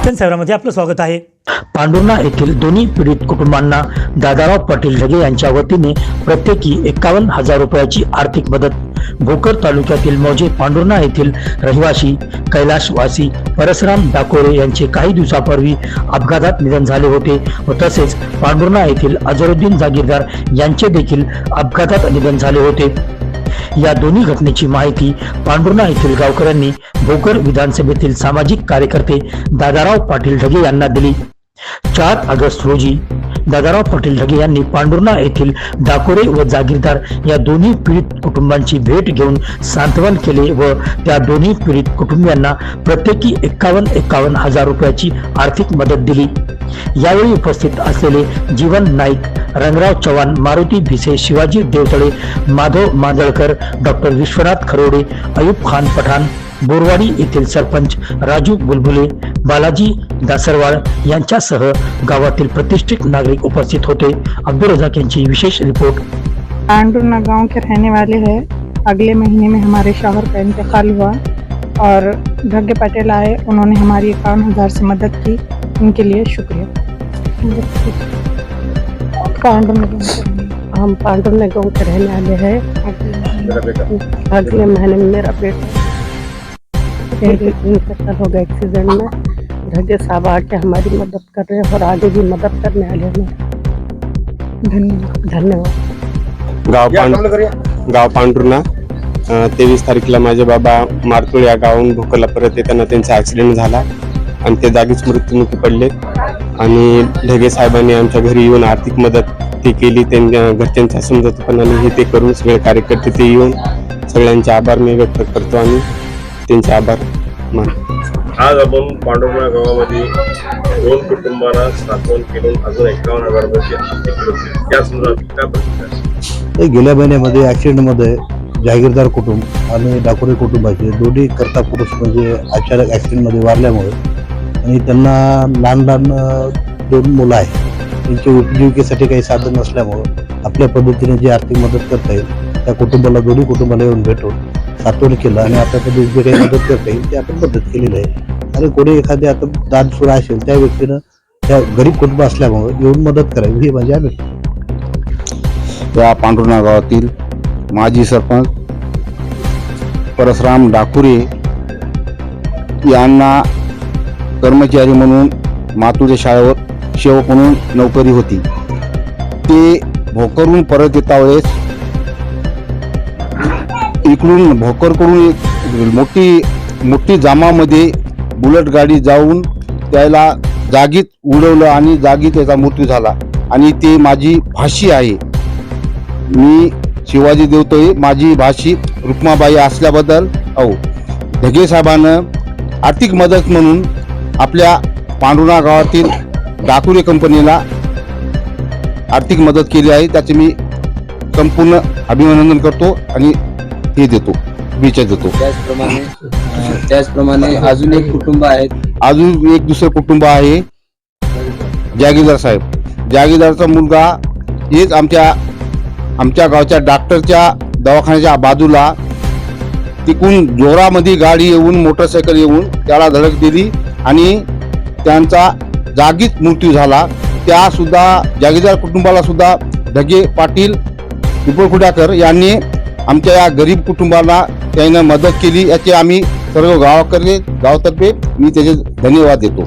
Action सेव्हरामध्ये आपलं स्वागत आहे. पांडुर्णा येथील दोन्ही पीडित कुटुंबांना दादाराव पाटील ढगे यांच्या वतीने प्रत्येकी एकावन्न हजार रुपयाची आर्थिक मदत. भोकर तालुक्यातील मौजे पांडुर्णा येथील रहिवासी कैलाशवासी परसराम डाकोरे यांचे काही दिवसापूर्वी अपघातात निधन झाले होते व तसेच पांडुर्णा येथील अजरुद्दीन जागीरदार यांचे देखील अपघातात निधन झाले होते. या दोन्ही घटनेची माहिती पांडुर्णा येथील गावकऱ्यांनी भोकर विधानसभेतील सामाजिक कार्यकर्ते दादाराव पाटील ढगे यांना दिली. चार ऑगस्ट रोजी दादाराव पाटील ढगे यांनी पांडुर्णा येथील डाकोरे व जागीरदार या दोन्ही पीडित कुटुंबांची भेट घेऊन सांत्वन केले व त्या दोन्ही पीडित कुटुंबियांना प्रत्येकी एक्कावन्न एक्कावन्न हजार रुपयाची आर्थिक मदत दिली. यावेळी उपस्थित असलेले जीवन नाईक रंगराव चव्हाण मारुती भिसे शिवाजी देवतळे माधव मांदळकर डॉक्टर विश्वनाथ खरोडे अयूब खान पठाण बोरवाडी येथील सरपंच राजू बुलबुले बालाजी दासरवाड यांच्यासह गावातील प्रतिष्ठित नागरिक उपस्थित होते. अब्दुल रजाक यांची विशेष रिपोर्ट. पांडुरना गाँव के रहने वाले हैं। अगले महीने में हमारे शौहर का इंतकाल हुआ और भाग्य पटेल आए। उन्होंने हमारी इक्यावन हज़ार से मदद की। उनके लिए शुक्रिया। पांडुरना गाँव के रहने- हम पांडुरने गाँव के रहने वाले हैं। अगले महीने में मेरा बेटा इंतकाल हो गया एक्सीडेंट में। ढगे साहब आके हमारी मदद कर रहे हैं और आगे भी मदद करने वाले हैं। धन्यवाद। गाव पांड गाव पांढुर्णा तेवीस तारखेला माझे बाबा मारतुळ या गावाहून भोकरला परत येताना त्यांचा ऍक्सिडेंट झाला आणि ते जागीच मृत्युमुखी पडले. आणि ढगे साहेबांनी आमच्या घरी येऊन आर्थिक मदत ती केली त्यांच्या घरच्यांच्या समजतपणाने हे ते करून सगळे कार्यकर्ते ते येऊन सगळ्यांचे आभार मी व्यक्त करतो आणि त्यांचे आभार मानतो आज आपण पांडुर्णा गावामध्ये दोन कुटुंबांना साठवण केलं अजून एकावन्न हजार रुपयाची आर्थिक मदत दिली. त्या संदर्भात काय प्रतिक्रिया आहे? ते गेल्या महिन्यामध्ये ॲक्सिडेंटमध्ये जागीरदार कुटुंब आणि डाकोरे कुटुंबाचे दोन्ही करता पुरुष म्हणजे अचानक ॲक्सिडेंटमध्ये वारल्यामुळे आणि त्यांना लहान लहान अ, दोन मुलं आहे त्यांच्या उपजीविकेसाठी काही साधन नसल्यामुळं आपल्या पद्धतीने जी आर्थिक मदत करता येईल त्या कुटुंबाला दोन्ही कुटुंबाला येऊन भेटून सातवण केलं आणि आता पद्धतीने जे काही मदत करता येईल ते आपण मदत केलेली आहे. आणि कोणी एखादी आता दानसुरा असेल त्या व्यक्तीनं त्या गरीब कुटुंब असल्यामुळं येऊन मदत करावी ही माझी अपेक्षा या पांढुर्णा गावातील माजी सरपंच परसराम डाकुरे यांना कर्मचारी म्हणून मातुच्या शाळेवर सेवक म्हणून नोकरी होती. ते भोकरून परत येता वेळेस इकडून भोकरकडून एक मोठी मोठी जामामध्ये बुलेट गाडी जाऊन त्याला जागीत उडवलं आणि जागी त्याचा मृत्यू झाला. आणि ते माझी भाषी आहे. मी शिवाजी देवतोय माझी भाषी रुक्माबाई असल्याबद्दल अहो ढगे साहेबानं आर्थिक मदत म्हणून आपल्या पांडुणा गावातील डाकुरे कंपनीला आर्थिक मदत केली आहे. त्याचे मी संपूर्ण अभिनंदन करतो आणि हे देतो शुभेच्छा देतो. त्याचप्रमाणे अं, त्याचप्रमाणे अजून एक कुटुंब आहेत. अजून एक दुसरं कुटुंब आहे जागीरदार साहेब. जागीरदारचा मुलगा हेच आमच्या आमच्या गावच्या डॉक्टरच्या दवाखान्याच्या बाजूला तिकून जोरामध्ये गाडी येऊन मोटरसायकल येऊन त्याला धडक दिली आणि त्यांचा जागीच मृत्यू झाला. त्या सुद्धा जागीरदार कुटुंबाला सुद्धा ढगे पाटील पिंपळखुड्याकर यांनी आमच्या या गरीब कुटुंबाला त्यानं मदत केली याचे आम्ही सर्व गावाकडे गावतर्फे मी त्याचे धन्यवाद देतो.